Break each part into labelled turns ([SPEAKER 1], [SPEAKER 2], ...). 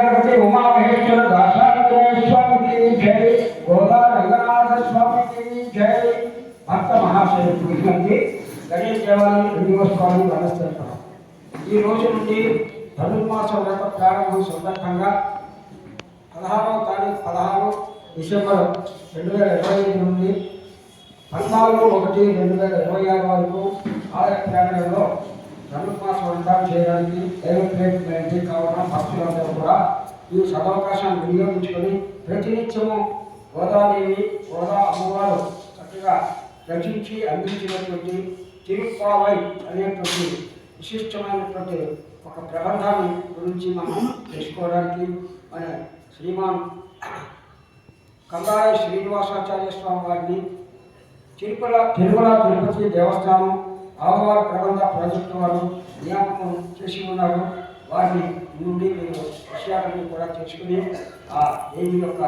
[SPEAKER 1] గణపతి ఉమామహేశ్వర దాసాంజనేయ స్వామికి జై. గోదా రంగనాథ స్వామికి జై. భక్త మహాశయుడికి గణేష్ దేవాలయం శ్రీనివాసస్వామి నమస్కారం ఈ రోజు నుండి ధనుర్మాస వ్రత ప్రారంభం సందర్భంగా పదహారవ తారీఖు పదహారు డిసెంబర్ రెండు వేల ఇరవై ఐదు నుండి పద్నాలుగు ఒకటి రెండు వేల ఇరవై ఆరు వరకు ఆలయ ప్రాంగణంలో ధనుర్మాస వ్రతాలు చేయడానికి దైవప్రేమికులైంది కావున భక్తులందరూ కూడా ఈ సదవకాశాన్ని వినియోగించుకొని ప్రతినిత్యము గోదాదేవి గోదా అమ్మవారు చక్కగా రచించి అందించినటువంటి తిరుపావై అనేటువంటి విశిష్టమైనటువంటి ఒక ప్రబంధాన్ని గురించి మనం తెలుసుకోవడానికి మన శ్రీమాన్ కంగాయ శ్రీనివాసాచార్య స్వామి వారిని తిరుపల తిరుమల తిరుపతి దేవస్థానం ఆలవారి ప్రబంధ ప్రాజెక్టు వారు నియామకం చేసి ఉన్నారు. వారిని నుండి మీరు విషయాలన్నీ కూడా తెచ్చుకుని ఆ దేవి యొక్క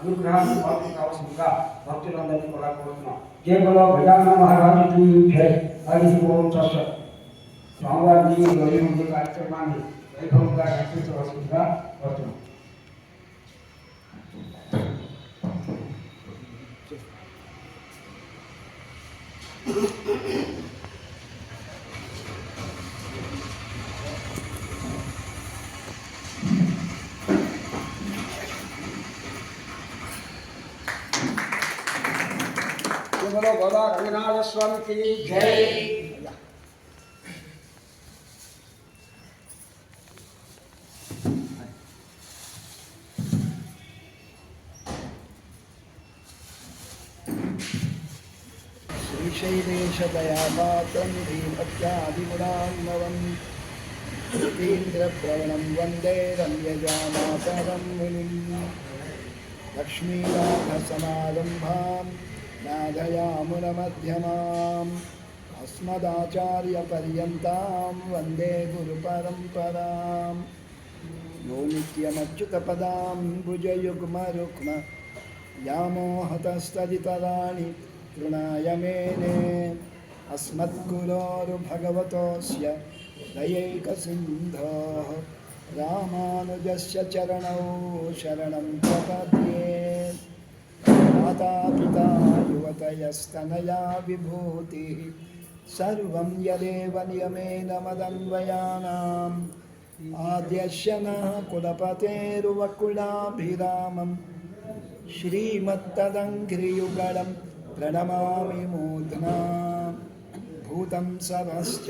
[SPEAKER 1] అనుగ్రహాన్ని పాల్గొన కావాల్సిందిగా భక్తులందరినీ కూడా కోరుతున్నాం. కేవలం గజాన మహారాజు జై. హరి ఓం స్వామివారిని ఈ ముందు కార్యక్రమాన్ని వైభవంగా నడిపించవలసిందిగా కోరుతున్నాం. बाबा रंगनाथ स्वामी की जय
[SPEAKER 2] श्रीशैलेशदयापात्रं वंदे रम्यजामातरं मुनिम्। लक्ष्मीनाथसमारम्भाम्। नादयामुनमध्यमाम् अस्मदाचार्यपर्यन्तां वन्दे गुरुपरम्पराम् यो नित्यमच्युतपदां भुजयुग्मरुक्म यामोहतस्तदितराणि तृणाय मेने अस्मद्गुरोर्भगवतोऽस्य दयैकसिन्धोः रामानुजस्य चरणौ शरणं प्रपद्ये मातापिता युवतयस्तनया विभूतिः। सर्वं यदेव नियमेन मदन्वयानाम् आद्यस्य नः कुलपतेरुवकुलाभिरामम्। श्रीमत्तदङ्घ्रियुगलं प्रणमामि मूर्ध्ना भूतं सरश्च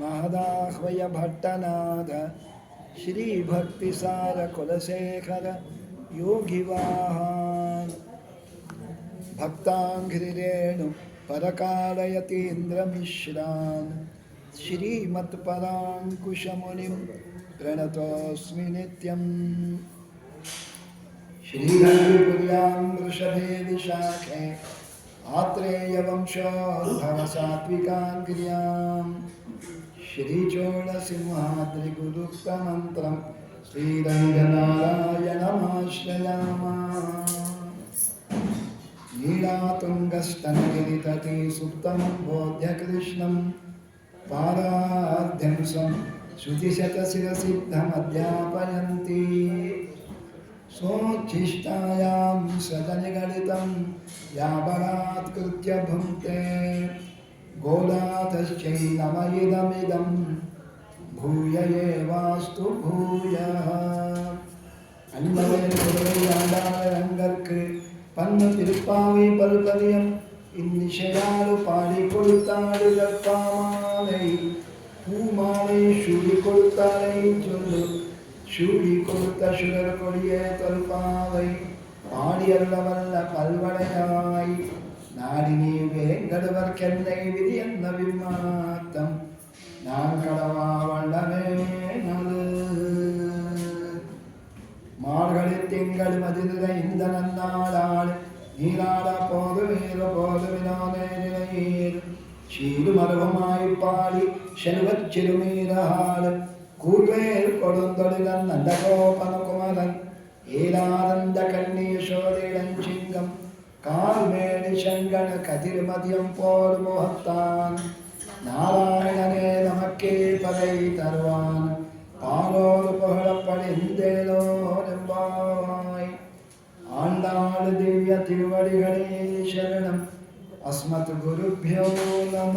[SPEAKER 2] महदाह्वय भट्टनाथ श्रीभक्तिसारकुलशेखर योगिवाहान् भक्ताङ्घ्रिरेणु परकालयतीन्द्रमिश्रान् श्रीमत्पराङ्कुशमुनिं प्रणतोऽस्मि नित्यम्। श्रीहरिपुर्यां वृषभे विशाखे आत्रेयवंशोद्भवसात्विकाङ्ग्र्यां श्रीचोळसिंहाद्रिगुरुक्तमन्त्रं श्रीरङ्गनारायणमाश्रयामा। तुङ्गस्तन्निरितति सुप्तं बोध्यकृष्णं पादाद्यं श्रुतिशतशिरसिद्धमध्यापयन्ति। सोच्छिष्टायां सदनिगणितं याबलात्कृत्य भुङ्क्ते गोदातश्चैनमयिदमिदं भूय एवास्तु भूयः। अन्वयङ्गर्क् பன்னு திருப்பாவை பல்பதியம் இன்னிசையாடு பாடி கொடுத்தாடு கற்பாமாலை பூமாலை சூடி கொடுத்தாலை சொல்லு சூடி கொடுத்த சுடர் கொடிய தொல்பாவை பாடியல்ல வல்ல பல்வடையாய் நாடினி வேங்கடுவர் கென்னை விதி என்ன விமாத்தம் நான் கடவா வண்டமே நது மார்கழி திங்கள் மதிர இந்த நன்னாளாள் நீராட போது வீர போது வினோதே நிலையீர் சீடு பாடி செல்வச் சிறுமீரகாள் கூர்வேல் கொடுந்தொழிலன் நந்தகோபன குமரன் ஏலானந்த கண்ணீசோதிடஞ்சிங்கம் கால்மேடி சங்கன கதிர்மதியம் போர் முகத்தான் நாராயணனே நமக்கே பதை தருவான் பாட ஆரோடு புகழப்படிந்தேனோ दिव्य तिरुवडिगणे शरणम् అస్మత్ గురుభ్యో నమ.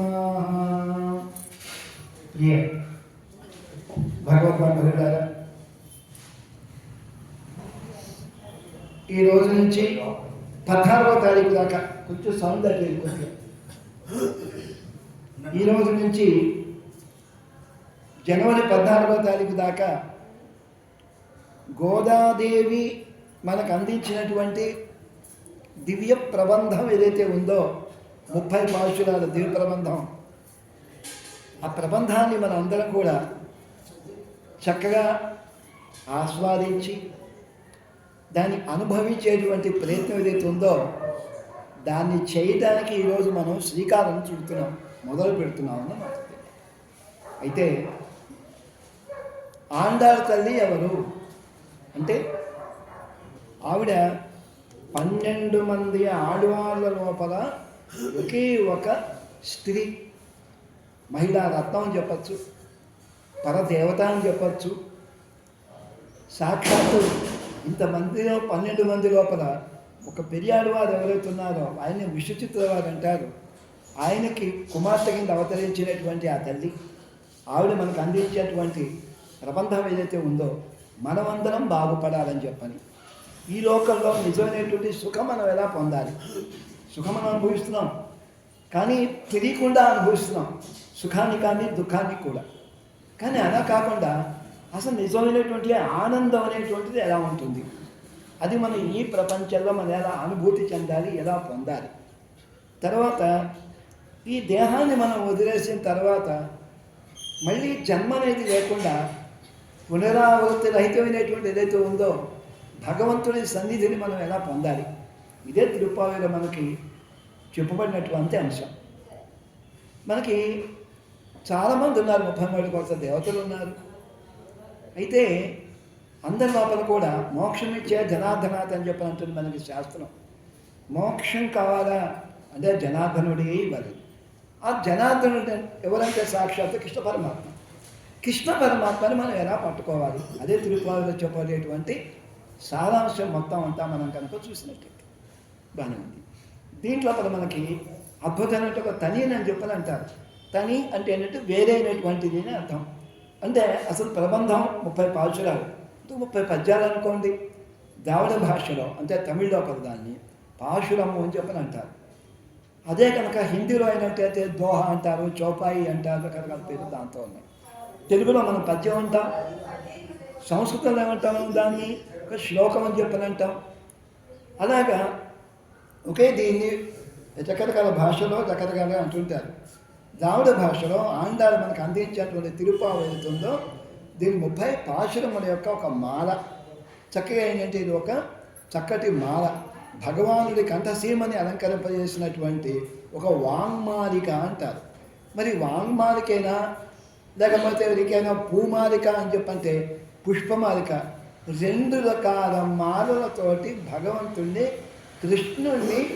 [SPEAKER 2] భగవద్ ఈ రోజు నుంచి పద్నాలుగో తారీఖు దాకా కొంచెం సౌండ్ తగ్గింది ఈ రోజు నుంచి జనవరి పద్నాలుగో తారీఖు దాకా గోదాదేవి మనకు అందించినటువంటి దివ్య ప్రబంధం ఏదైతే ఉందో ముప్పై పాశురాల దివ్య ప్రబంధం ఆ ప్రబంధాన్ని మన అందరం కూడా చక్కగా ఆస్వాదించి దాన్ని అనుభవించేటువంటి ప్రయత్నం ఏదైతే ఉందో దాన్ని చేయడానికి ఈరోజు మనం శ్రీకారం చుడుతున్నాం మొదలు పెడుతున్నాం అన్నమాట అయితే ఆండాళ్ తల్లి ఎవరు? అంటే ఆవిడ పన్నెండు మంది ఆడవాళ్ళ లోపల ఒకే ఒక స్త్రీ. మహిళా రత్నం అని చెప్పచ్చు పరదేవత అని చెప్పచ్చు. సాక్షాత్తు ఇంతమందిలో పన్నెండు మంది లోపల ఒక పెరియాడు వారు ఎవరైతే ఉన్నారో ఆయన విశ్వచిత్రవారు అంటారు. ఆయనకి కుమార్తె కింద అవతరించినటువంటి ఆ తల్లి ఆవిడ మనకు అందించేటువంటి ప్రబంధం ఏదైతే ఉందో మనమందరం బాగుపడాలని చెప్పని. ఈ లోకంలో నిజమైనటువంటి సుఖం మనం ఎలా పొందాలి? సుఖం మనం అనుభవిస్తున్నాం. కానీ తెలియకుండా అనుభవిస్తున్నాం. సుఖాన్ని కానీ దుఃఖాన్ని కూడా. కానీ అలా కాకుండా అసలు నిజమైనటువంటి ఆనందం అనేటువంటిది ఎలా ఉంటుంది? అది మనం ఈ ప్రపంచంలో మనం ఎలా అనుభూతి చెందాలి? ఎలా పొందాలి? తర్వాత ఈ దేహాన్ని మనం వదిలేసిన తర్వాత మళ్ళీ జన్మ అనేది లేకుండా పునరావృత్తి రహితమైనటువంటి ఏదైతే ఉందో భగవంతుని సన్నిధిని మనం ఎలా పొందాలి? ఇదే తిరుపావిలో మనకి చెప్పబడినటువంటి అంశం. మనకి చాలామంది ఉన్నారు ముప్పై మూడు కోట్ల దేవతలు ఉన్నారు. అయితే అందరి లోపల కూడా మోక్షం ఇచ్చే జనార్దనాథ్ అని చెప్పని అంటుంది మనకి శాస్త్రం. మోక్షం కావాలా? అంటే జనార్దనుడే ఇవ్వాలి. ఆ జనార్దనుడు ఎవరంటే సాక్షాత్ కృష్ణ పరమాత్మ. కృష్ణ పరమాత్మని మనం ఎలా పట్టుకోవాలి? అదే తిరుపతిలో చెప్పబడేటువంటి సారాంశం మొత్తం అంతా మనం కనుక చూసినట్టయితే బాగానే ఉంది. దీంట్లో అక్కడ మనకి అద్భుతమైనట్టు ఒక తని అని చెప్పని అంటారు. తని అంటే ఏంటంటే వేరైనటువంటిది అని అర్థం. అంటే అసలు ప్రబంధం ముప్పై పాల్చురాలు ముప్పై పద్యాలు అనుకోండి. ద్రావిడ భాషలో అంటే తమిళ్ళో ఒక దాన్ని పాశురము అని చెప్పని అంటారు. అదే కనుక హిందీలో అయినట్టయితే దోహ అంటారు చౌపాయి అంటారు రకరకాల పేరు దాంతో ఉన్నాయి. తెలుగులో మనం పద్యం అంటాం. సంస్కృతంలో ఏమంటాం దాన్ని? యొక్క శ్లోకం అని చెప్పని అంటాం అలాగా ఒకే దీన్ని రకరకాల భాషలో రకరకాలుగా అంటుంటారు. ద్రావిడ భాషలో ఆండాలు మనకు అందించేటువంటి తిరుపావు ఏదైతుందో దీని ముప్పై పాశురముల యొక్క ఒక మాల. చక్కగా ఏంటంటే ఇది ఒక చక్కటి మాల. భగవానుడి కంఠసీమని అలంకరింపజేసినటువంటి ఒక వాంగ్మాలిక అంటారు. మరి వాంగ్మాలికైనా లేకపోతే ఎవరికైనా పూమాలిక అని చెప్పంటే పుష్పమాలిక. రెండు రకాల మాలలతోటి భగవంతుణ్ణి కృష్ణుణ్ణి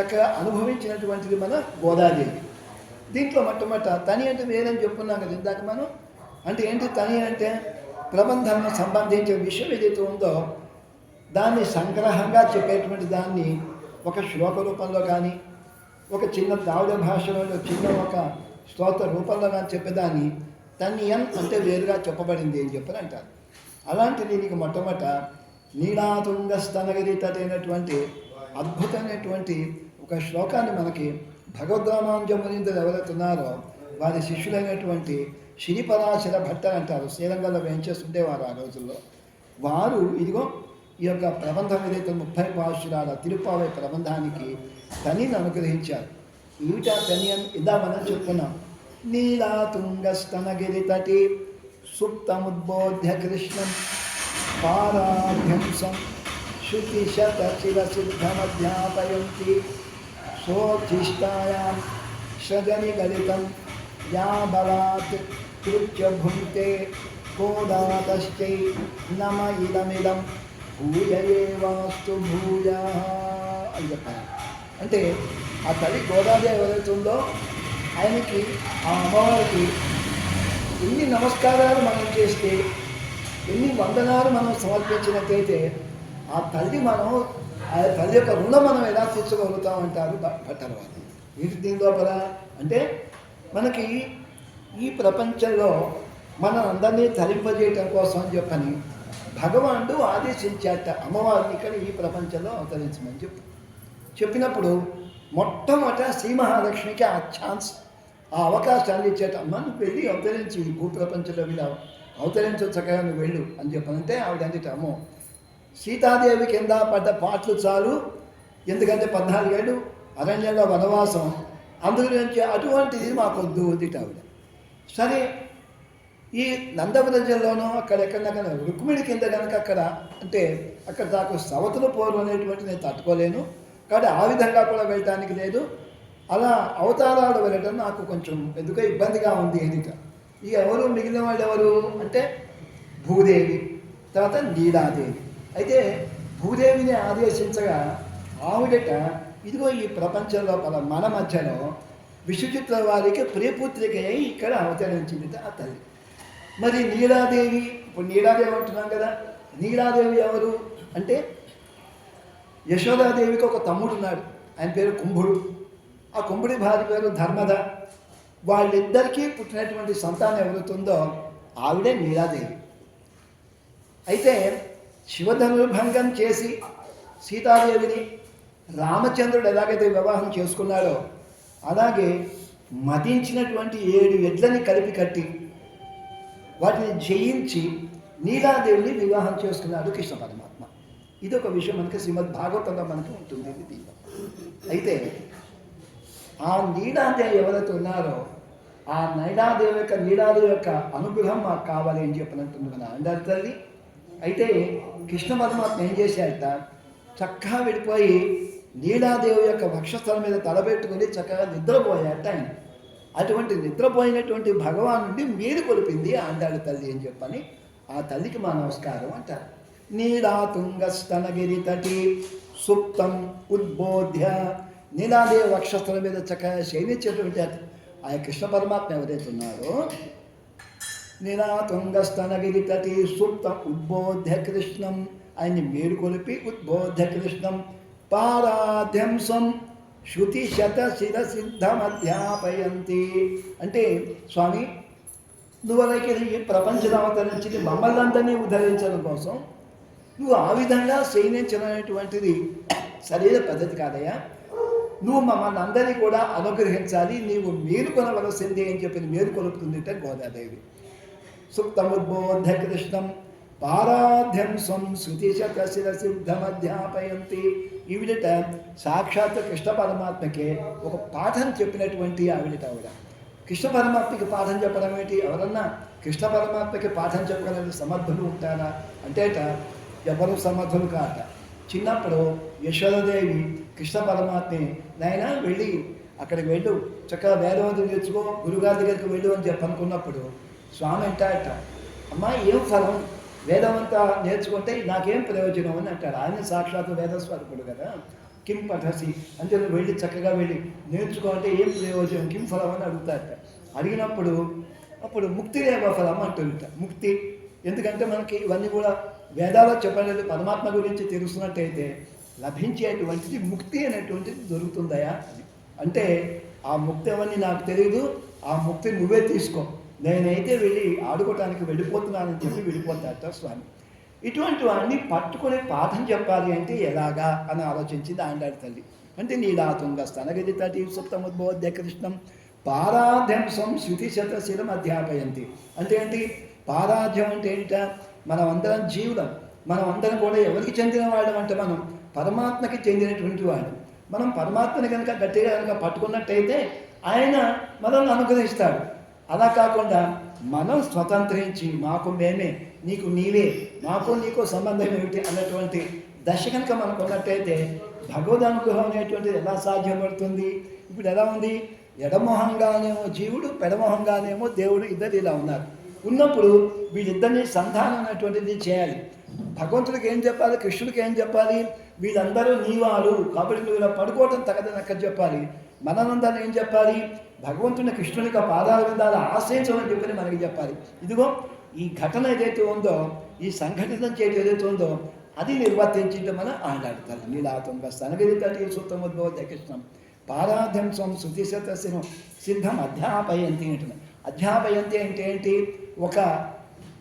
[SPEAKER 2] చక్కగా అనుభవించినటువంటిది మన గోదాదేవి. దీంట్లో మొట్టమొదట తని అంటే వేరని చెప్పుకున్నాం కదా ఇందాక మనం. అంటే ఏంటి తని అంటే? ప్రబంధంలో సంబంధించిన విషయం ఏదైతే ఉందో దాన్ని సంగ్రహంగా చెప్పేటువంటి దాన్ని ఒక శ్లోక రూపంలో కానీ ఒక చిన్న ద్రావిడ భాషలో చిన్న ఒక స్తోత్ర రూపంలో కానీ చెప్పేదాన్ని తన్నియన్ అంటే వేరుగా చెప్పబడింది అని చెప్పని అంటారు. అలాంటి దీనికి మొట్టమొదట నీడాతుంగ స్తనగరితటైనటువంటి అద్భుతమైనటువంటి ఒక శ్లోకాన్ని మనకి భగవద్రామాంజమునిందులు ఎవరైతున్నారో వారి శిష్యులైనటువంటి శ్రీపరాశర భట్ట అంటారు. శ్రీరంగంలో వేయించేస్తుండేవారు ఆ రోజుల్లో. వారు ఇదిగో ఈ యొక్క ప్రబంధం ఏదైతే ముప్పై పాశురాల తిరుపావై ప్రబంధానికి తనిని అనుగ్రహించారు. ఈట తని అని ఇదా మనం చెప్పుకున్నాం. నీలా తటి సుప్తముద్బోధ్య తటి పారాభ్యంసం శృతిశత చిరసిద్ధమధ్యాపయంతి సోచిష్టాయాం సజని గలితం యా బలాత్ కృత్య భుంక్తే కోదాతశ్చై నమ ఇదమిదం భూయయేవాస్తు భూయ అని చెప్పారు అంటే ఆ తల్లి గోదాదేవి ఎవరైతే ఉందో ఆయనకి ఆ అమ్మవారికి ఎన్ని నమస్కారాలు మనం చేస్తే ఎన్ని వందనాలు మనం సమర్పించినట్టయితే ఆ తల్లి మనం ఆ తల్లి యొక్క రుణం మనం ఎలా తీర్చుకోగలుగుతాం అంటారు భ- భట్టల వీటి దీని లోపల అంటే మనకి ఈ ప్రపంచంలో మన అందరినీ తరింపజేయటం కోసం అని చెప్పని భగవానుడు ఆదేశించాట అమ్మవారిని ఇక్కడ ఈ ప్రపంచంలో అవతరించమని చెప్పి. చెప్పినప్పుడు మొట్టమొదట శ్రీ మహాలక్ష్మికి ఆ ఛాన్స్ ఆ అవకాశాన్ని ఇచ్చేట అమ్మ నువ్వు వెళ్ళి అవతరించి ఈ భూప్రపంచంలో వీళ్ళు అవతరించు చక్కగా నువ్వు వెళ్ళు అని చెప్పనంటే ఆవిడ అందుట అమ్మో. సీతాదేవి కింద పడ్డ పాటలు చాలు. ఎందుకంటే పద్నాలుగేళ్ళు అరణ్యంలో వనవాసం. అందులో నుంచి అటువంటిది మాకొద్దు వద్దిట ఆవిడ. సరే ఈ నందవ్రజంలోనూ అక్కడ ఎక్కడ రుక్మిణి కింద కనుక అక్కడ అంటే అక్కడ నాకు సవతుల పోరు అనేటువంటి నేను తట్టుకోలేను. కాబట్టి ఆ విధంగా కూడా వెళ్ళటానికి లేదు. అలా అవతారాలు వెళ్ళటం నాకు కొంచెం ఎందుకో ఇబ్బందిగా ఉంది ఎదుట. ఇక ఎవరు మిగిలిన వాళ్ళు ఎవరు అంటే భూదేవి తర్వాత నీలాదేవి. అయితే భూదేవిని ఆదేశించగా ఆవిడట ఇదిగో ఈ ప్రపంచంలో పల మన మధ్యలో విశ్వచిత్ర వారికి ప్రియపుత్రిక అయి ఇక్కడ అవతరించింది ఆ తల్లి. మరి నీలాదేవి ఇప్పుడు నీలాదేవి అంటున్నాం కదా నీలాదేవి ఎవరు అంటే యశోదాదేవికి ఒక తమ్ముడు ఉన్నాడు ఆయన పేరు కుంభుడు. ఆ కుంభుడి భార్య పేరు ధర్మద. వాళ్ళిద్దరికీ పుట్టినటువంటి సంతానం ఎవరుతుందో ఆవిడే నీలాదేవి అయితే శివధనుర్భంగం చేసి సీతాదేవిని రామచంద్రుడు ఎలాగైతే వివాహం చేసుకున్నాడో అలాగే మతించినటువంటి ఏడు ఎడ్లని కలిపి కట్టి వాటిని జయించి నీలాదేవిని వివాహం చేసుకున్నాడు కృష్ణ పరమాత్మ. ఇది ఒక విషయం మనకి శ్రీమద్ భాగవతంలో మనకి ఉంటుంది ఇది దీంట్లో అయితే ఆ నీలాదేవి ఎవరైతే ఉన్నారో ఆ నైడాదేవి యొక్క నీడాది యొక్క అనుగ్రహం మాకు కావాలి అని చెప్పినట్టుంది మన అండారు తల్లి? అయితే కృష్ణ పరమాత్మ ఏం చేశాడట? చక్కగా వెళ్ళిపోయి నీడాదేవి యొక్క వక్షస్థలం మీద తలబెట్టుకుని చక్కగా నిద్రపోయాట ఆయన. అటువంటి నిద్రపోయినటువంటి భగవానుడి మీరు కొలిపింది ఆండాడి తల్లి అని చెప్పని ఆ తల్లికి మా నమస్కారం అంటారు. నీలాతుంగస్తనగిరి తటి సుప్తం ఉద్బోధ్య నీలాదేవి వక్షస్థల మీద చక్కగా శయనించేటువంటి ఆయన కృష్ణ పరమాత్మ ఎవరైతే ఉన్నారో నిరాతుంగస్తనగిరి తటి సుప్తం ఉద్బోధ్య కృష్ణం ఆయన్ని మేలుకొలిపి ఉద్బోధ్య కృష్ణం పారాధ్యంసం శృతి శత శిర సిద్ధమధ్యాపయంతి అంటే స్వామి నువ్వు ఈ ప్రపంచం అవతరించి మమ్మల్ని అందరినీ ఉద్ధరించడం కోసం నువ్వు ఆ విధంగా శయనించడం అనేటువంటిది సరైన పద్ధతి కాదయ్యా. నువ్వు మమ్మల్ని అందరినీ కూడా అనుగ్రహించాలి నీవు మేలుకొనవలసిందే అని చెప్పి మేలుకొలుపుతుందిట గోదాదేవి. సుప్తముద్బోధ కృష్ణం పారాధ్యం స్వం శృతిశతశిర సిద్ధమధ్యాపయంతి ఈవిడట సాక్షాత్ కృష్ణ పరమాత్మకే ఒక పాఠం చెప్పినటువంటి ఆవిడట ఆవిడ. కృష్ణ పరమాత్మకి పాఠం చెప్పడం ఏంటి? ఎవరన్నా కృష్ణ పరమాత్మకి పాఠం చెప్పగలిగిన సమర్థులు ఉంటారా? అంటేట ఎవరు సమర్థులు కాట? చిన్నప్పుడు యశోదేవి కృష్ణ పరమాత్మని నాయన వెళ్ళి అక్కడికి వెళ్ళు. చక్కగా వేదవంతులు నేర్చుకో గురుగారి దగ్గరికి వెళ్ళు అని చెప్పి అనుకున్నప్పుడు స్వామి అంటాడట అమ్మా ఏం ఫలం? వేదమంతా నేర్చుకుంటే నాకేం ప్రయోజనం అని అంటాడు. ఆయన సాక్షాత్ వేదస్వరూపుడు కదా. కిం పఠసి? అంటే వెళ్ళి చక్కగా వెళ్ళి నేర్చుకోవాలంటే ఏం ప్రయోజనం? కిం ఫలం? అని అడుగుతాడట అడిగినప్పుడు అప్పుడు ముక్తి లేవ ఫలం అంటుంట ముక్తి. ఎందుకంటే మనకి ఇవన్నీ కూడా వేదాల్లో చెప్పలేదు పరమాత్మ గురించి తెలుస్తున్నట్టయితే లభించేటువంటిది ముక్తి అనేటువంటిది దొరుకుతుందయా? అని అంటే ఆ ముక్తి అవన్నీ నాకు తెలియదు ఆ ముక్తి నువ్వే తీసుకో. నేనైతే వెళ్ళి ఆడుకోవటానికి వెళ్ళిపోతున్నానని చెప్పి వెళ్ళిపోతాడు స్వామి. ఇటువంటి వాడిని పట్టుకునే పాఠం చెప్పాలి అంటే ఎలాగా అని ఆలోచించింది ఆండాడి తల్లి. అంటే నీలాతుంగ స్తనగది తటి సుప్తముద్బోధ్య కృష్ణం పారాధ్యంసం శృతి శతశిరం అధ్యాపయంతి. అంటే ఏంటి? పారాధ్యం అంటే ఏంట? మనం అందరం జీవులం. మనం అందరం కూడా ఎవరికి చెందిన వాళ్ళం అంటే మనం పరమాత్మకి చెందినటువంటి వాడు మనం పరమాత్మని కనుక గట్టిగా కనుక పట్టుకున్నట్టయితే ఆయన మనల్ని అనుగ్రహిస్తాడు. అలా కాకుండా మనం స్వతంత్రించి మాకు మేమే నీకు నీవే మాకు నీకు సంబంధం ఏమిటి అన్నటువంటి దశ కనుక మనకు ఉన్నట్టయితే భగవద్ అనుగ్రహం అనేటువంటిది ఎలా సాధ్యపడుతుంది? ఇప్పుడు ఎలా ఉంది? ఎడమొహంగానేమో జీవుడు పెడమొహంగానేమో దేవుడు ఇద్దరు ఇలా ఉన్నారు. ఉన్నప్పుడు వీళ్ళిద్దరినీ సంధానం అనేటువంటిది చేయాలి. భగవంతుడికి ఏం చెప్పాలి? కృష్ణుడికి ఏం చెప్పాలి? వీళ్ళందరూ నీవారు కాబట్టి నువ్వు ఇలా పడుకోవటం తగదని అక్కడ చెప్పాలి. మనందరిని ఏం చెప్పాలి? భగవంతుని కృష్ణుని యొక్క పాదాల విధాలు ఆశ్రయించమని చెప్పని మనకి చెప్పాలి. ఇదిగో ఈ ఘటన ఏదైతే ఉందో ఈ సంఘటితం చేయడం ఏదైతే ఉందో అది నిర్వర్తించడం మన ఆడాడతారు. నీలాతుంగ సనగరి తటి సుత్తముద్భవ దక్షిణం పారాధ్యంసం శృతిశతశను సిద్ధం అధ్యాపయంతి అంటున్నాం. అధ్యాపయంతి అంటే ఏంటి? ఒక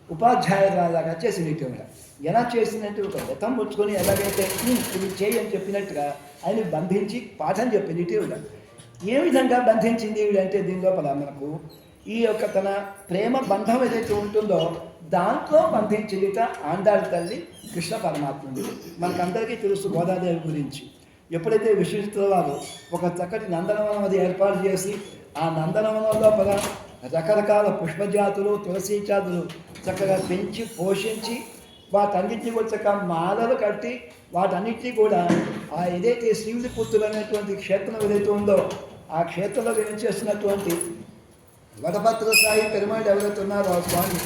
[SPEAKER 2] ఉపాధ్యాయురాలాగా చేసినట్టు ఎలా చేసినట్టు ఒక వ్రతం పుచ్చుకొని ఎలాగైతే ఇది చేయి అని చెప్పినట్టుగా ఆయన బంధించి పాఠం చెప్పింది ఈవిడ ఏ విధంగా బంధించింది అంటే దీని లోపల మనకు ఈ యొక్క తన ప్రేమ బంధం ఏదైతే ఉంటుందో దాంట్లో బంధించిందిట ఆండాళ్ళ తల్లి కృష్ణ పరమాత్ముడు మనకందరికీ తెలుసు గోదాదేవి గురించి. ఎప్పుడైతే విశిష్టుల వారు ఒక చక్కటి నందనవనం అది ఏర్పాటు చేసి ఆ నందనవనం లోపల రకరకాల పుష్పజాతులు తులసి జాతులు చక్కగా పెంచి పోషించి వాటన్నిటిని కూడా చక్కగా మాలలు కట్టి వాటన్నిటినీ కూడా ఆ ఏదైతే శ్రీవుని పుత్రులు అనేటువంటి క్షేత్రం ఏదైతే ఉందో ఆ క్షేత్రంలో చేస్తున్నటువంటి వడభద్ర సాయి పెరుమాడు ఎవరైతే ఉన్నారో ఆ స్వామి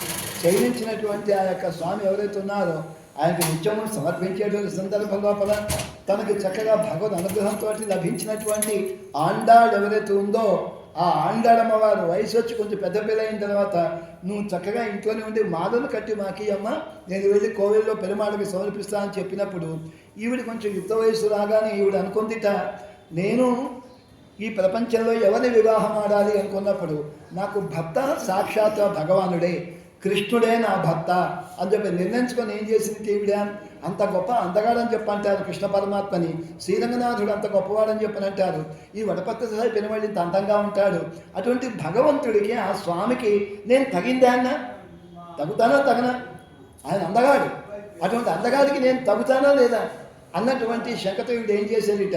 [SPEAKER 2] చైనించినటువంటి ఆ యొక్క స్వామి ఎవరైతే ఉన్నారో ఆయనకు నిత్యము సమర్పించేటువంటి సందర్భం లోపల తనకి చక్కగా భగవద్ అనుగ్రహంతో లభించినటువంటి ఆండాడు ఎవరైతే ఉందో ఆ ఆండాడమ్మ వారు వయసు వచ్చి కొంచెం పెద్ద పిల్ల అయిన తర్వాత నువ్వు చక్కగా ఇంట్లోనే ఉండి మాదను కట్టి మాకి అమ్మ నేను వెళ్ళి కోవిల్లో పెరుమాళకి సమర్పిస్తా అని చెప్పినప్పుడు ఈవిడ కొంచెం యుక్త వయసు రాగానే ఈవిడ అనుకుందిట నేను ఈ ప్రపంచంలో ఎవరిని వివాహం ఆడాలి అనుకున్నప్పుడు నాకు భర్త సాక్షాత్ భగవానుడే కృష్ణుడే నా భర్త అని చెప్పి నిర్ణయించుకొని ఏం చేసింది తీవిడా అంత గొప్ప అందగాడని చెప్పి అంటారు కృష్ణ పరమాత్మని. శ్రీరంగనాథుడు అంత గొప్పవాడని చెప్పని అంటారు ఈ వడపత్ర సాయి పెనవాళ్ళు ఇంత అందంగా ఉంటాడు. అటువంటి భగవంతుడికి ఆ స్వామికి నేను తగిందా అన్న? తగుతానా తగనా? ఆయన అందగాడు. అటువంటి అందగాడికి నేను తగుతానా లేదా? అన్నటువంటి శంకతయుడు ఏం చేసేదిట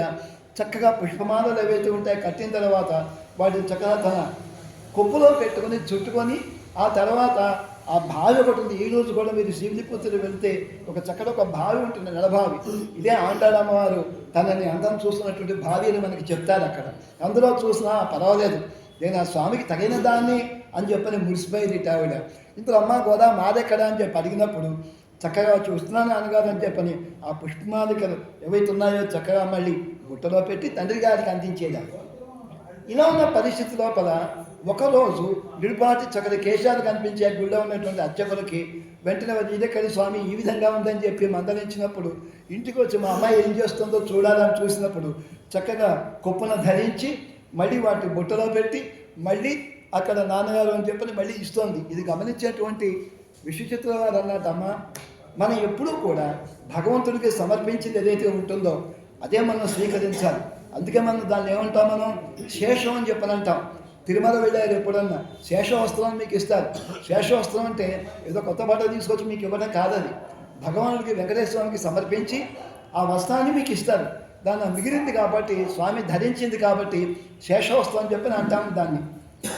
[SPEAKER 2] చక్కగా పుష్పమాలలు ఏవైతే ఉంటాయో కట్టిన తర్వాత వాటిని చక్కగా తన కొప్పులో పెట్టుకొని చుట్టుకొని ఆ తర్వాత ఆ బావి ఒకటి ఉంది. ఈ రోజు కూడా మీరు శివుడిపుత్రుడు వెళ్తే ఒక చక్కటి ఒక బావి ఉంటుంది నడబావి ఇదే ఆంటాడమ్మవారు తనని అందం చూస్తున్నటువంటి బావి అని మనకి చెప్తారు అక్కడ. అందులో చూసినా పర్వాలేదు. నేను ఆ స్వామికి తగిన దాన్ని అని చెప్పని మురిసిపోయింది ఆవిడ. ఇంతలో అమ్మ గోదా మాదెక్కడ అని చెప్పి అడిగినప్పుడు చక్కగా చూస్తున్నాను అనగారు అని చెప్పని ఆ పుష్పమాలికలు ఏవైతే ఉన్నాయో చక్కగా మళ్ళీ గుట్టలో పెట్టి తండ్రి గారికి అందించేదాన్ని ఇలా ఉన్న పరిస్థితి లోపల ఒకరోజు నిరుపాటి చక్కటి కేశాలు కనిపించే గుళ్ళో ఉన్నటువంటి అర్చకులకి వెంటనే ఇదే స్వామి ఈ విధంగా ఉందని చెప్పి మందలించినప్పుడు ఇంటికి వచ్చి మా అమ్మాయి ఏం చేస్తుందో చూడాలని చూసినప్పుడు చక్కగా కుప్పన ధరించి మళ్ళీ వాటి బుట్టలో పెట్టి మళ్ళీ అక్కడ నాన్నగారు అని చెప్పని మళ్ళీ ఇస్తోంది. ఇది గమనించేటువంటి విశ్వచిత్ర వారు అన్నట్టమ్మ మనం ఎప్పుడూ కూడా భగవంతుడికి సమర్పించింది ఏదైతే ఉంటుందో అదే మనం స్వీకరించాలి. అందుకే మనం దాన్ని ఏమంటాం మనం? శేషం అని చెప్పనంటాం. తిరుమల వెళ్ళారు ఎప్పుడన్నా? శేషవస్త్రం మీకు ఇస్తారు. శేషవస్త్రం అంటే ఏదో కొత్త బట్ట తీసుకొచ్చి మీకు ఇవ్వడం కాదది. భగవానుడికి వెంకటేశ్వరానికి సమర్పించి ఆ వస్త్రాన్ని మీకు ఇస్తారు. దాన్ని మిగిలింది కాబట్టి స్వామి ధరించింది కాబట్టి శేషవస్త్రం అని చెప్పి అంటాము దాన్ని.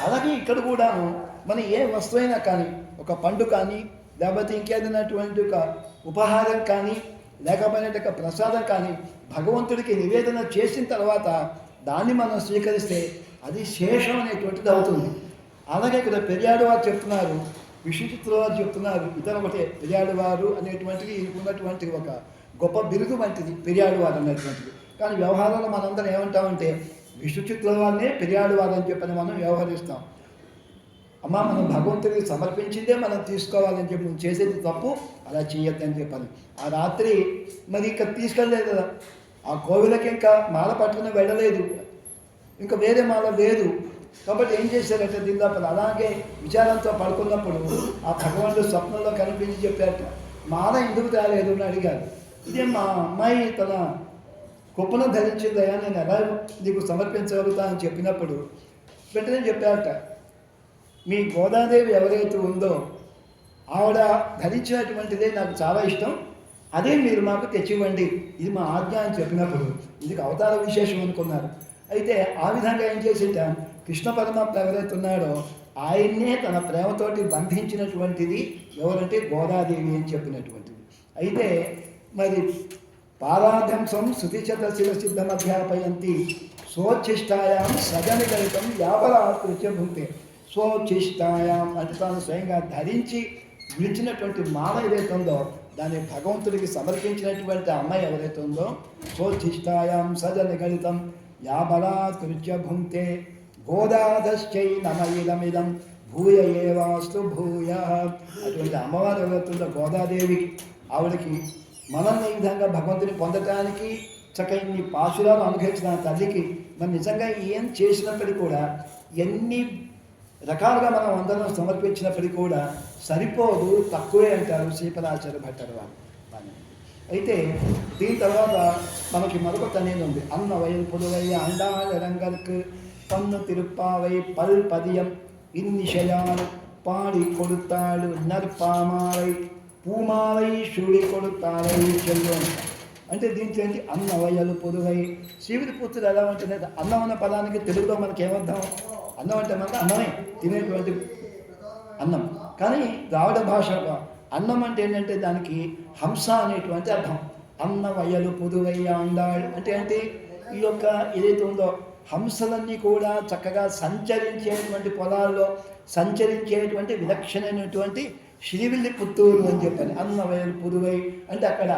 [SPEAKER 2] అలాగే ఇక్కడ కూడాను మనం ఏ వస్తువైనా కానీ ఒక పండు కానీ లేకపోతే ఇంకేదైనటువంటి ఒక ఉపహారం కానీ లేకపోయినట్టు ఒక ప్రసాదం కానీ భగవంతుడికి నివేదన చేసిన తర్వాత దాన్ని మనం స్వీకరిస్తే అది శేషం అనేటువంటిది అవుతుంది. అలాగే ఇక్కడ పెరియాడు వారు చెప్తున్నారు విశ్వచిత్ర వారు చెప్తున్నారు ఇతర ఒకటే పెరియాడు వారు అనేటువంటిది ఉన్నటువంటి ఒక గొప్ప బిరుదు వంటిది పెరియాడు వారు అనేటువంటిది. కానీ వ్యవహారంలో మనందరం ఏమంటామంటే విశ్వచిత్ర వారినే పెరియాడు వారు అని చెప్పని మనం వ్యవహరిస్తాం. అమ్మ మనం భగవంతుడికి సమర్పించిందే మనం తీసుకోవాలని చెప్పి నువ్వు చేసేది తప్పు అలా చేయొద్దని చెప్పాను. ఆ రాత్రి మరి ఇక్కడ తీసుకెళ్ళలేదు కదా. ఆ కోవిలకి ఇంకా మాల పట్టుకుని వెళ్ళలేదు. ఇంకా వేరే మాల లేదు కాబట్టి ఏం చేశారట దీని లోపల? అలాగే విచారంతో పడుకున్నప్పుడు ఆ భగవంతుడు స్వప్నంలో కనిపించి చెప్పారట మాల ఎందుకు తేలేదు? అని అడిగారు. ఇదే మా అమ్మాయి తన కుప్పను ధరించిందయ్యా నేను ఎలా నీకు సమర్పించగలుగుతా అని చెప్పినప్పుడు వెంటనే చెప్పారట మీ గోదాదేవి ఎవరైతే ఉందో ఆవిడ ధరించినటువంటిదే నాకు చాలా ఇష్టం. అదే మీరు మాకు తెచ్చివ్వండి. ఇది మా ఆజ్ఞ అని చెప్పినప్పుడు ఇది అవతార విశేషం అనుకున్నారు. అయితే ఆ విధంగా ఏం చేసేట కృష్ణ పరమాత్మ ఎవరైతే ఉన్నాడో ఆయన్నే తన ప్రేమతోటి బంధించినటువంటిది ఎవరంటే గోదాదేవి అని చెప్పినటువంటిది. అయితే మరి పారాధంసం శృతిశత శివ సిద్ధమధ్యాపయంతి స్వోచ్ఛిష్టాయాం సజని గణితం యావరాకృత్య భూతే. స్వోచ్ఛిష్టాయాం అంటే తాను స్వయంగా ధరించి విడిచినటువంటి మాల ఏదైతే ఉందో దాన్ని భగవంతుడికి సమర్పించినటువంటి అమ్మాయి ఎవరైతే ఉందో స్వోచ్ఛిష్టాయాం సజని గణితం యాబలాకృత్య భుంక్తే గోదాధశ్చై భూయ ఏవాస్తు భూయ అటువంటి అమ్మవారు ఎవరుతుందో గోదాదేవి ఆవిడకి మనల్ని ఈ విధంగా భగవంతుని పొందటానికి చక్క ఇన్ని పాశురాలు అనుగ్రహించిన తల్లికి మనం నిజంగా ఏం చేసినప్పటికీ కూడా ఎన్ని రకాలుగా మనం అందరం సమర్పించినప్పటికీ కూడా సరిపోదు తక్కువే అంటారు శ్రీపదాచార్య భట్టారు వారు. అయితే దీని తర్వాత మనకి మరొక తనేది ఉంది. అన్న వయల్ అండాల అండాళ రంగర్కు పన్ను తిరుప్పావై పల్ పదియం ఇన్నిషయాలు పాడి కొడుతాడు నర్పామాలై పూమాలై షూడి కొడుతాడై చెల్లం అంటే. దీంట్లో ఏంటి? అన్నవయలు పొదువై శివుడి పుత్రులు ఎలా ఉంటుంది అన్నం అన్న పదానికి తెలుగులో మనకి ఏమర్థం? అన్నం అంటే మనకు అన్నమే. తినేటువంటి అన్నం. కానీ ద్రావిడ భాష అన్నం అంటే ఏంటంటే దానికి హంస అనేటువంటి అర్థం. అన్న వయలు పుదువయ్య అండాళ్ అంటే ఏంటి? ఈ యొక్క ఏదైతే ఉందో హంసలన్నీ కూడా చక్కగా సంచరించేటువంటి పొలాల్లో సంచరించేటువంటి విలక్షణమైనటువంటి శ్రీవిల్లి పుత్తూరు అని చెప్పాను అన్న వయలు పుదువై అంటే అక్కడ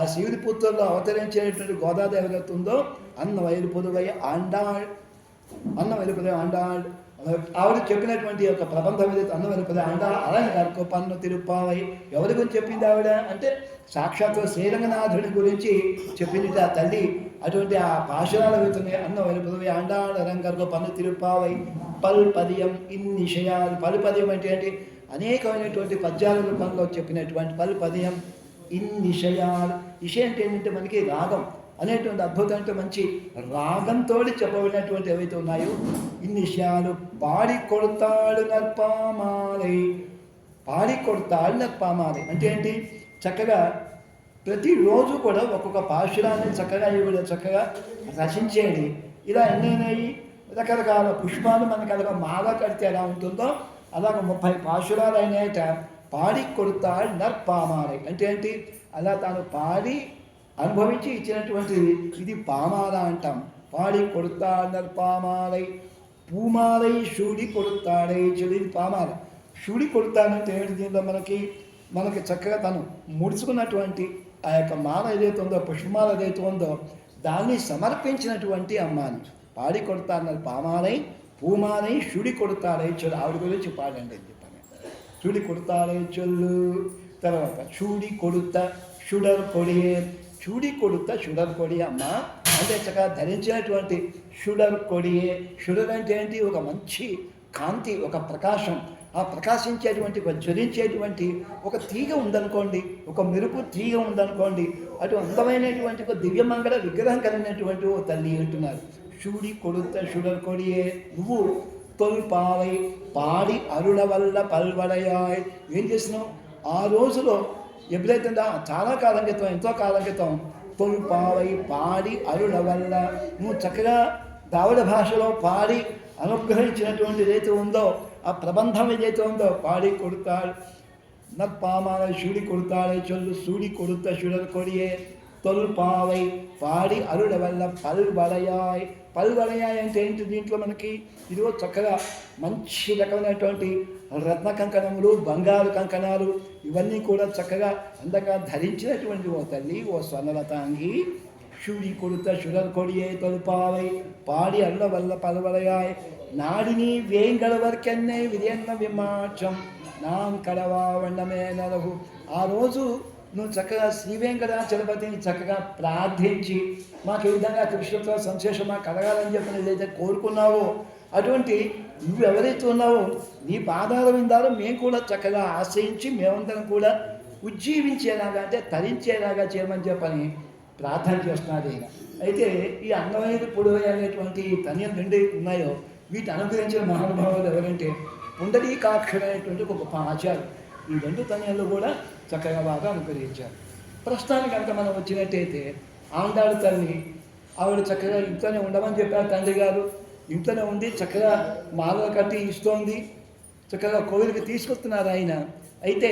[SPEAKER 2] ఆ శివుడి పుత్తూరులో అవతరించేటువంటి గోదాదేవి ఉందో అన్న వయలు పుదువై ఆండాళ్ అన్న వెలుపదే ఆండాళ్ ఆవిడ చెప్పినటువంటి యొక్క ప్రబంధం ఏదైతే అందమైన వెలుపదే ఆండాళ్ అలాగే పన్ను తిరుప్పావై. ఎవరి గురించి చెప్పింది ఆవిడ? అంటే సాక్షాత్తు శ్రీరంగనాథుడి గురించి చెప్పింది ఆ తల్లి. అటువంటి ఆ పాశురాలు వెళ్తున్నాయి అన్న వెలుపదే ఆండాళ్ రంగర్గో పన్ను తిరుప్పావై. పల్పదయం ఇన్నిషయాలు పలుపదయం పదియం అంటే ఏంటి? అనేకమైనటువంటి పద్యాల రూపంలో చెప్పినటువంటి పల్పదియం ఇన్నిషయాలు ఇషయ అంటే ఏంటంటే మనకి రాగం. అనేటువంటి అద్భుతమైన మంచి రాగంతో చెప్పబడినటువంటి ఏవైతే ఉన్నాయో ఇన్ని విషయాలు పాడి కొడతాడు నర్పామాలై. పాడి కొడతాడు నర్పామాలై. అంటే ఏంటి? చక్కగా ప్రతిరోజు కూడా ఒక్కొక్క పాశురాన్ని చక్కగా ఇవిడ చక్కగా రచించేది. ఇలా ఎన్నైనాయి? రకరకాల పుష్పాలు మనకు అలాగ మాల కడితే ఎలా ఉంటుందో అలాగ ముప్పై పాశురాలు అయినాయట పాడి కొడతాడు నర్పామాలై. అంటే ఏంటి? అలా తాను పాడి అనుభవించి ఇచ్చినటువంటిది ఇది పామాల అంటాం. పాడి కొడుతా అన్నారు పామాలై పూమాలై షూడి కొడుతాడై చెడు పామాల. షూడి కొడుతాడంటే ఏంటి దీనిలో మనకి మనకి చక్కగా తను ముడుచుకున్నటువంటి ఆ యొక్క మాల ఏదైతే ఉందో పుష్పమాల ఏదైతే ఉందో దాన్ని సమర్పించినటువంటి అమ్మాని. పాడి కొడతాడన్నారు పామాలై పూమాలై షుడి కొడతాడై చెడు ఆవిడ గురించి పాడండి అని చెప్పాను. షుడి కొడతాడై చొల్లు. తర్వాత షూడి కొడుత షుడర్ కొడియే చూడి కొడుత షుడర్ కొడి అమ్మ. అంటే చక్కగా ధరించినటువంటి షుడర్ కొడియే. షుడర్ అంటే ఏంటి? ఒక మంచి కాంతి ఒక ప్రకాశం. ఆ ప్రకాశించేటువంటి ఒక జ్వలించేటువంటి ఒక తీగ ఉందనుకోండి ఒక మెరుపు తీగ ఉందనుకోండి అటు అందమైనటువంటి ఒక దివ్యమంగళ విగ్రహం కలిగినటువంటి ఓ తల్లి అంటున్నారు. షూడి కొడుత షుడర్ కొడియే. నువ్వు తొలిపావై పాడి అరుణ వల్ల పల్వడయాయ్. ఏం చేసినావు ఆ రోజులో ఎప్పుడైతే చాలా కాలం క్రితం ఎంతో కాలం క్రితం తొలిపావై పాడి అరుణ వల్ల నువ్వు చక్కగా దావుడ భాషలో పాడి అనుగ్రహించినటువంటి ఏదైతే ఉందో ఆ ప్రబంధం ఏదైతే ఉందో పాడి కొడతాడు నక్ పామాల షూడి కొడతాడే చొల్లు సూడి కొడుత శుడలు కొడియే తొల్పావై పాడి అరుడ వల్ల పల్వలయాయ్ పల్వలయాయ్ అంటే ఏంటి దీంట్లో మనకి? ఇదిగో చక్కగా మంచి రకమైనటువంటి రత్న కంకణములు బంగారు కంకణాలు ఇవన్నీ కూడా చక్కగా అందగా ధరించినటువంటి ఓ తల్లి ఓ స్వర్ణలతాంగి. షూడి కొడుత షుడర్ కొడియే తొలుపావై పాడి అరుడ వల్ల పలవలయాయ్ నాడిని వేంగళవర్కెన్నే విధేన్న విమాచం. నాం కడవా వండమే నలహు ఆ రోజు నువ్వు చక్కగా శ్రీ వెంకటాచలపతిని చక్కగా ప్రార్థించి మాకు ఏ విధంగా కృష్ణతో సంశేషం కలగాలని చెప్పి ఏదైతే కోరుకున్నావో అటువంటి నువ్వు ఎవరైతే ఉన్నావో నీ పాదాల విందాలో మేము కూడా చక్కగా ఆశ్రయించి మేమందరం కూడా ఉజ్జీవించేలాగా అంటే తరించేలాగా చేయమని చెప్పని ప్రార్థన చేస్తున్నారు ఈయన. అయితే ఈ అన్నమైన పొడవు అనేటువంటి తనియం రెండు ఉన్నాయో వీటి అనుగ్రహించిన మహానుభావులు ఎవరంటే పుండరీకాక్షుడైనటువంటి ఒక గొప్ప ఆచారం ఈ రెండు తనియాలు కూడా చక్కగా బాగా అనుగ్రహించారు ప్రస్తుతానికి కనుక మనం వచ్చినట్టయితే ఆండాడు తల్లి ఆవిడ చక్కగా ఇంట్లోనే ఉండమని చెప్పారు తండ్రి గారు. ఇంట్లోనే ఉంది చక్కగా మాలలు కట్టి ఇస్తోంది. చక్కగా కోవిలికి తీసుకొస్తున్నారు ఆయన. అయితే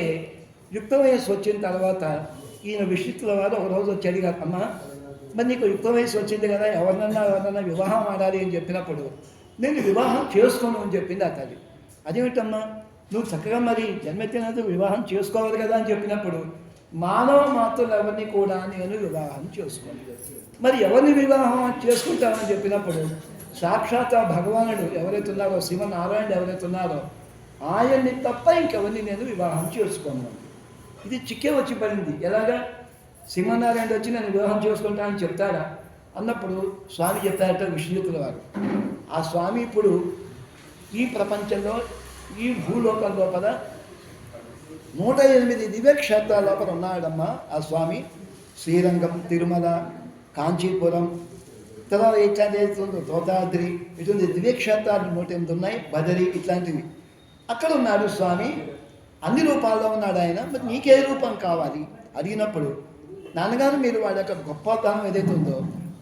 [SPEAKER 2] యుక్త వయస్సు వచ్చిన తర్వాత ఈయన విషిత్తుల వారు ఒక రోజు కదా అమ్మ అమ్మా మరి నీకు యుక్త వయసు వచ్చింది కదా ఎవరినన్నా ఎవరినన్నా వివాహం ఆడాలి అని చెప్పినప్పుడు నేను వివాహం చేసుకోను అని చెప్పింది ఆ తల్లి. అదేమిటమ్మా? నువ్వు చక్కగా మరి జన్మెత్తినందుకు వివాహం చేసుకోవాలి కదా అని చెప్పినప్పుడు మానవ మాత్రులు ఎవరిని కూడా నేను వివాహం చేసుకోను మరి ఎవరిని వివాహం చేసుకుంటామని చెప్పినప్పుడు సాక్షాత్ ఆ భగవానుడు ఎవరైతే ఉన్నారో శివనారాయణుడు ఎవరైతే ఉన్నారో ఆయన్ని తప్ప ఇంకెవరిని నేను వివాహం చేసుకోను. ఇది చిక్కే వచ్చి పడింది. ఎలాగా? సింహనారాయణ వచ్చి నేను వివాహం చేసుకుంటానని చెప్తాడా? అన్నప్పుడు స్వామి చెప్తారట విష్ణుతుల వారు. ఆ స్వామి ఇప్పుడు ఈ ప్రపంచంలో ఈ భూలోకం లోపల నూట ఎనిమిది దివ్యక్షేత్రాల లోపల ఉన్నాడమ్మా ఆ స్వామి. శ్రీరంగం తిరుమల కాంచీపురం తర్వాత ఇట్లాంటి తోతాద్రి ఇటువంటి దివ్యక్షేత్రాలు నూట ఎనిమిది ఉన్నాయి బదరి ఇట్లాంటివి. అక్కడ ఉన్నాడు స్వామి. అన్ని రూపాల్లో ఉన్నాడు ఆయన మరి నీకే రూపం కావాలి? అడిగినప్పుడు నాన్నగారు మీరు వాడి యొక్క గొప్పతనం ఏదైతే ఉందో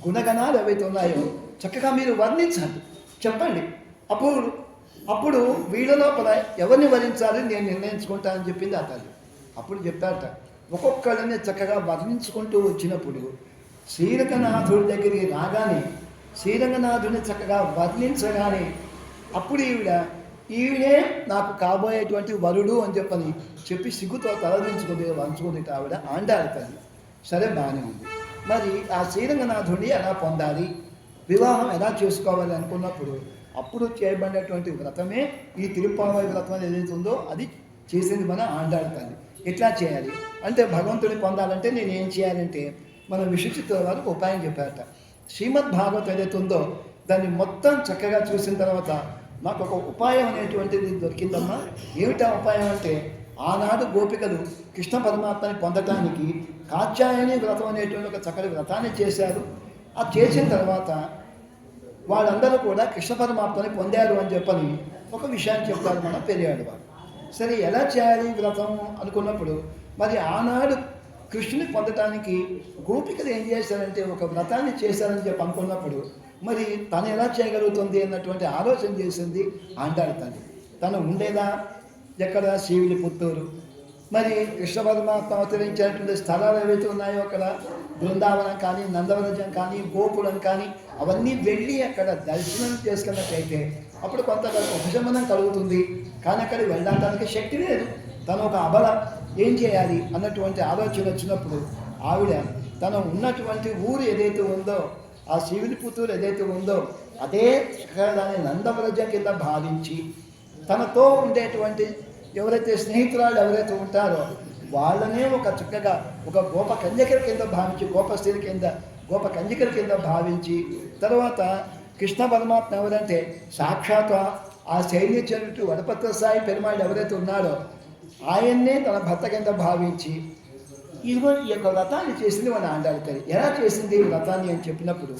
[SPEAKER 2] గుణగణాలు ఏవైతే ఉన్నాయో చక్కగా మీరు వర్ణించండి చెప్పండి. అప్పుడు అప్పుడు వీళ్ళ లోపల ఎవరిని వరించాలి నేను నిర్ణయించుకుంటానని చెప్పింది ఆ తల్లి. అప్పుడు చెప్పారట ఒక్కొక్కళ్ళని చక్కగా వర్ణించుకుంటూ వచ్చినప్పుడు శ్రీరంగనాథుడి దగ్గరికి రాగానే శ్రీరంగనాథుడిని చక్కగా వర్ణించగానే అప్పుడు ఈవిడ ఈవిడే నాకు కాబోయేటువంటి వరుడు అని చెప్పని చెప్పి సిగ్గుతో తలదించుకుంది వంచుకుంది ఆవిడ. ఆండాలి తల్లి. సరే బాగానే ఉంది. మరి ఆ శ్రీరంగనాథుడిని ఎలా పొందాలి? వివాహం ఎలా చేసుకోవాలి అనుకున్నప్పుడు అప్పుడు చేయబడినటువంటి వ్రతమే ఈ తిరుపావై వ్రతం ఏదైతే ఉందో అది చేసింది మన ఆండాడు తల్లి ఎట్లా చేయాలి? అంటే భగవంతుని పొందాలంటే నేను ఏం చేయాలంటే మన విశ్వచిత్ర వారు ఉపాయం చెప్పారట. శ్రీమద్ భాగవతం ఏదైతే ఉందో దాన్ని మొత్తం చక్కగా చూసిన తర్వాత నాకు ఒక ఉపాయం అనేటువంటిది దొరికిందమ్మా. ఏమిటా ఉపాయం అంటే ఆనాడు గోపికలు కృష్ణ పరమాత్మని పొందటానికి కాత్యాయని వ్రతం అనేటువంటి ఒక చక్కటి వ్రతాన్ని చేశారు. ఆ చేసిన తర్వాత వాళ్ళందరూ కూడా కృష్ణ పరమాత్మని పొందారు అని చెప్పని ఒక విషయాన్ని చెప్తారు మన పెరియాడు వారు. సరే ఎలా చేయాలి వ్రతం అనుకున్నప్పుడు? మరి ఆనాడు కృష్ణుని పొందటానికి గోపికలు ఏం చేశారంటే ఒక వ్రతాన్ని చేశారని చెప్పి అనుకున్నప్పుడు మరి తను ఎలా చేయగలుగుతుంది అన్నటువంటి ఆలోచన చేసింది ఆండాడు తను తను ఉండేదా? ఎక్కడ? శివుడి పుత్తూరు. మరి కృష్ణ పరమాత్మ అవతరించినటువంటి స్థలాలు ఏవైతే ఉన్నాయో అక్కడ? బృందావనం కానీ నందవనజం కానీ గోకులం కానీ అవన్నీ వెళ్ళి అక్కడ దర్శనం చేసుకున్నట్లయితే అప్పుడు కొంత ఉపశమనం కలుగుతుంది. కానీ అక్కడికి వెళ్ళడానికి శక్తి లేదు. తను ఒక అబల. ఏం చేయాలి అన్నటువంటి ఆలోచన వచ్చినప్పుడు ఆవిడ తను ఉన్నటువంటి ఊరు ఏదైతే ఉందో ఆ శివుని పుత్తూరు ఏదైతే ఉందో అదే దాని నందవరజం కింద భావించి తనతో ఉండేటువంటి ఎవరైతే స్నేహితురాలు ఎవరైతే ఉంటారో వాళ్ళనే ఒక చక్కగా ఒక గోప కన్యకర కింద భావించి గోప స్త్రీల కింద గోప కంజికల కింద భావించి తర్వాత కృష్ణ పరమాత్మ ఎవరంటే సాక్షాత్ ఆ శైలి చెందుతూ వడపత్ర సాయి పెరుమాళ్ళు ఎవరైతే ఉన్నారో ఆయన్నే తన భర్త కింద భావించి ఇదిగో ఈ యొక్క వ్రతాన్ని చేసింది మన ఆండాడుతుంది ఎలా చేసింది ఈ వ్రతాన్ని అని చెప్పినప్పుడు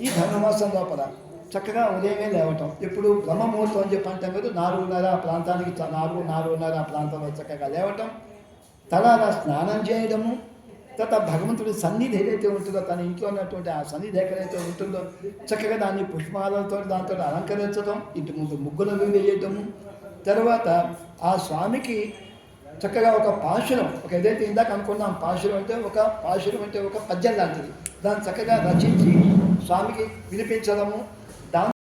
[SPEAKER 2] ఈ ధనుర్మాసం లోపల చక్కగా ఉదయమే లేవటం. ఇప్పుడు బ్రహ్మముహూర్తం అని చెప్పి అంటాం కదా నాలుగున్నర ఆ ప్రాంతానికి నాలుగు నాలుగున్నర ఆ ప్రాంతంలో చక్కగా లేవటం. తలారా స్నానం చేయడము. తర్వాత భగవంతుడి సన్నిధి ఏదైతే ఉంటుందో తన ఇంట్లో ఉన్నటువంటి ఆ సన్నిధి ఎక్కడైతే ఉంటుందో చక్కగా దాన్ని పుష్పాలతో దాంతో అలంకరించడం ఇంటి ముందు ముగ్గులు వేయటము తర్వాత ఆ స్వామికి చక్కగా ఒక పాశురం ఒక ఏదైతే ఇందాక అనుకున్నాం పాశురం అంటే ఒక పాశురం అంటే ఒక పద్యం లాంటిది. దాన్ని చక్కగా రచించి స్వామికి వినిపించడము.